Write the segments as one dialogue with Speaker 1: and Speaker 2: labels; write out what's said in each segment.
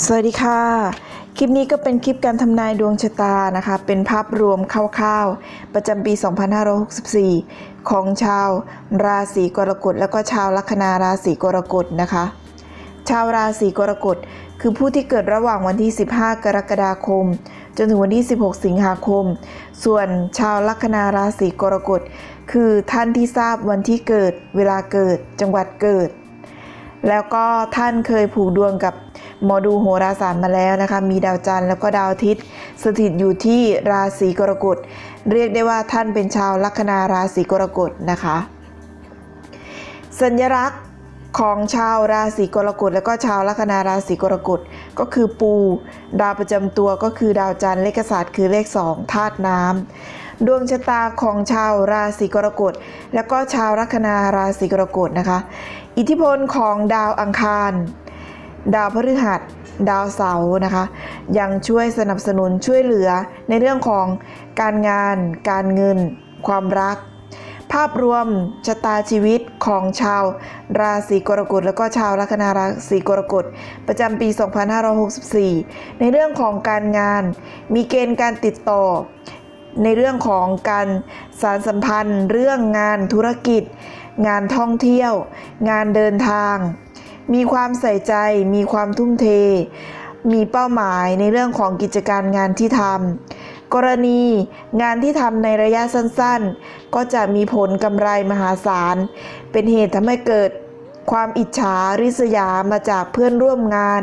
Speaker 1: สวัสดีค่ะ คลิปนี้ก็เป็นคลิปการทำนายดวงชะตานะคะ เป็นภาพรวมคร่าวๆ ประจำปี 2564 ของชาวราศีกรกฎแล้วก็ชาวลัคนาราศีกรกฎนะคะ ชาวราศีกรกฎคือผู้ที่เกิดระหว่างวันที่ 15 กรกฎาคม จนถึงวันที่ 16 สิงหาคม ส่วนชาวลัคนาราศีกรกฎคือท่านที่ทราบวันที่เกิด เวลาเกิด จังหวัดเกิด แล้วก็ท่านเคยผูกดวงกับ หมอดูโหราศาสตร์มาแล้วนะคะ มีดาวจันทร์แล้วก็ดาวอาทิตย์ สถิตอยู่ที่ราศีกรกฎ เรียกได้ว่าท่านเป็นชาวลัคนาราศีกรกฎนะคะ สัญลักษณ์ของชาวราศีกรกฎแล้วก็ชาวลัคนาราศีกรกฎก็คือปู ดาวประจำตัวก็คือดาวจันทร์เลขศาสตร์คือเลข2ธาตุน้ำดวงชะตาของชาวราศีกรกฎแล้วก็ชาวลัคนาราศีกรกฎนะคะ อิทธิพลของดาวอังคาร ดาวพฤหัส ดาวเสาร์นะคะ ยังช่วยสนับสนุนช่วยเหลือในเรื่องของการงาน การเงิน ความรัก ภาพรวมชะตาชีวิตของชาวราศีกรกฎแล้วก็ชาวลัคนาราศีกรกฎประจำปี 2564 ในเรื่องของการงาน มีเกณฑ์การติดต่อในเรื่องของการสารสัมพันธ์ เรื่องงานธุรกิจ งานท่องเที่ยว งานเดินทาง มีความใส่ใจ มีความทุ่มเท มีเป้าหมายในเรื่องของกิจการงานที่ทำกรณีงานที่ทำในระยะสั้นๆ ก็จะมีผลกำไรมหาศาล เป็นเหตุทำให้เกิดความอิจฉาริษยามาจากเพื่อนร่วมงาน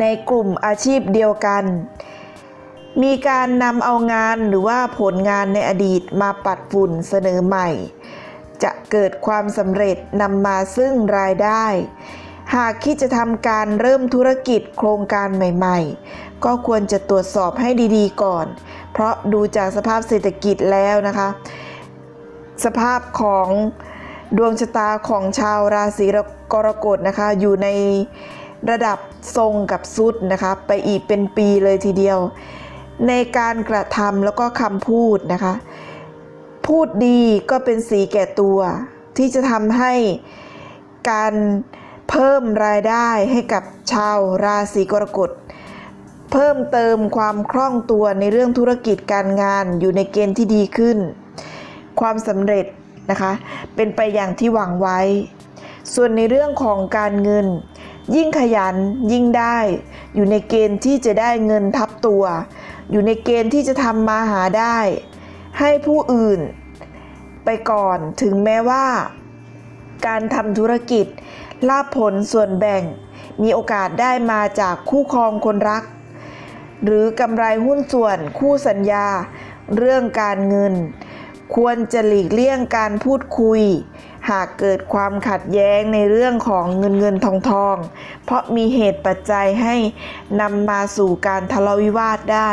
Speaker 1: ในกลุ่มอาชีพเดียวกัน มีการนำเอางานหรือว่าผลงานในอดีตมาปัดฝุ่นเสนอใหม่ จะเกิดความสำเร็จนำมาซึ่งรายได้ หากคิดจะทำการเริ่มธุรกิจโครงการใหม่ ๆ ก็ควรจะตรวจสอบให้ดีๆ ก่อน เพราะดูจากสภาพเศรษฐกิจแล้วนะคะ สภาพของดวงชะตาของชาวราศีกรกฎนะคะ อยู่ในระดับทรงกับสุดนะคะ ไปอีกเป็นปีเลยทีเดียว ในการกระทำแล้วก็คำพูดนะคะ พูดดีก็เป็นสีแก่ตัว ที่จะทำให้การเพิ่มรายได้ให้กับชาวราศีกรกฎเพิ่มเติมความคล่องตัวในเรื่องธุรกิจการงานอยู่ในเกณฑ์ที่ดีขึ้น ความสำเร็จนะคะเป็นไปอย่างที่หวังไว้ ส่วนในเรื่องของการเงิน ยิ่งขยันยิ่งได้ อยู่ในเกณฑ์ที่จะได้เงินทับตัว อยู่ในเกณฑ์ที่จะทำมาหาได้ ให้ผู้อื่น ไปก่อนถึงแม้ว่า การทำธุรกิจลาภผลส่วนแบ่ง มีโอกาสได้มาจากคู่ครองคนรัก หรือกำไรหุ้นส่วนคู่สัญญา เรื่องการเงิน ควรจะหลีกเลี่ยงการพูดคุย หากเกิดความขัดแย้งในเรื่องของเงินเงินทองทอง เพราะมีเหตุปัจจัยให้นำมาสู่การทะเลาะวิวาทได้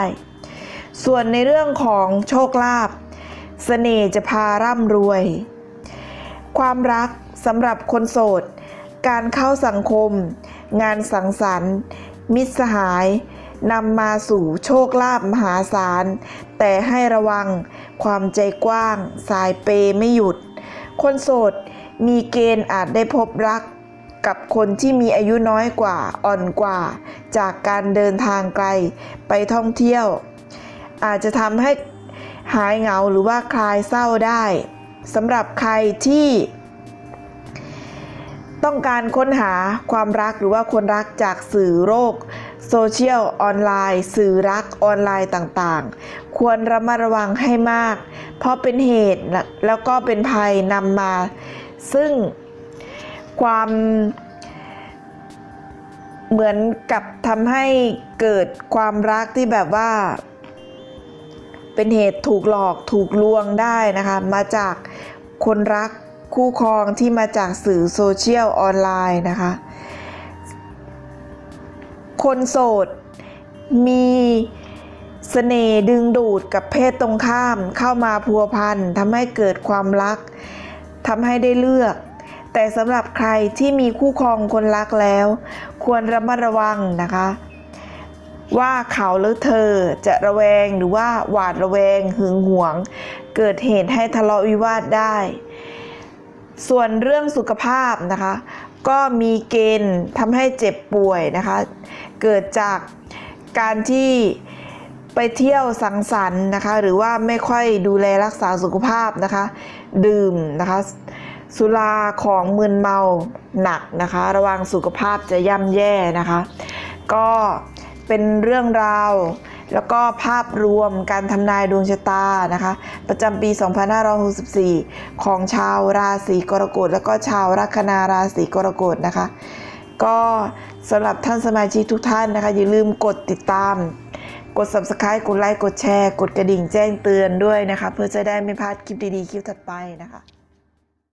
Speaker 1: ส่วนในเรื่องของโชคลาภเสน่ห์จะพาร่ำรวย ความรักสำหรับคนโสด การเข้าสังคม งานสังสรรค์ มิตรสหายนำมาสู่โชคลาภมหาศาล แต่ให้ระวังความใจกว้าง สายเปย์ไม่หยุด คนโสดมีเกณฑ์อาจได้พบรักกับคนที่มีอายุน้อยกว่าอ่อนกว่า จากการเดินทางไกลไปท่องเที่ยว อาจจะทำให้หายเหงาหรือว่าคลายเศร้าได้สำหรับใครที่ ต้องการค้นหาความรักหรือว่าคนรักจากสื่อโลกโซเชียลออนไลน์ สื่อรักออนไลน์ต่างๆ ควรระมัดระวังให้มาก เพราะเป็นเหตุและแล้วก็เป็นภัยนำมา ซึ่งความเหมือนกับทำให้เกิดความรักที่แบบว่า เป็นเหตุถูกหลอกถูกลวงได้นะคะ มาจากคนรักคู่ครองที่มาจากสื่อโซเชียลออนไลน์นะคะ คนโสดมีเสน่ห์ดึงดูดกับเพศตรงข้ามเข้ามาพัวพันทำให้เกิดความรักทำให้ได้เลือก แต่สำหรับใครที่มีคู่ครองคนรักแล้ว ควรระมัดระวังนะคะ ว่าเขาหรือเธอจะระแวงหรือว่าหวาดระแวงหึงหวง เกิดเหตุให้ทะเลาะวิวาทได้ ส่วนเรื่องสุขภาพนะคะ ก็มีเกณฑ์ทำให้เจ็บป่วยนะคะ เกิดจากการที่ไปเที่ยวสังสรรค์นะคะ หรือว่าไม่ค่อยดูแลรักษาสุขภาพนะคะ ดื่มนะคะ สุราของมึนเมาหนักนะคะ ระวังสุขภาพจะย่ำแย่นะคะ ก็ เป็นเรื่องราว แล้วก็ภาพรวมการทำนายดวงชะตานะคะ ประจำปี 2564 ของชาวราศีกรกฎแล้วก็ชาวลัคนาราศีกรกฎนะคะ ก็สำหรับท่านสมาชิกทุกท่านนะคะ อย่าลืมกดติดตาม กด subscribe กดไลค์กดแชร์ กดกระดิ่งแจ้งเตือนด้วยนะคะ เพื่อจะได้ไม่พลาดคลิปดีๆ คลิปถัดไปนะคะ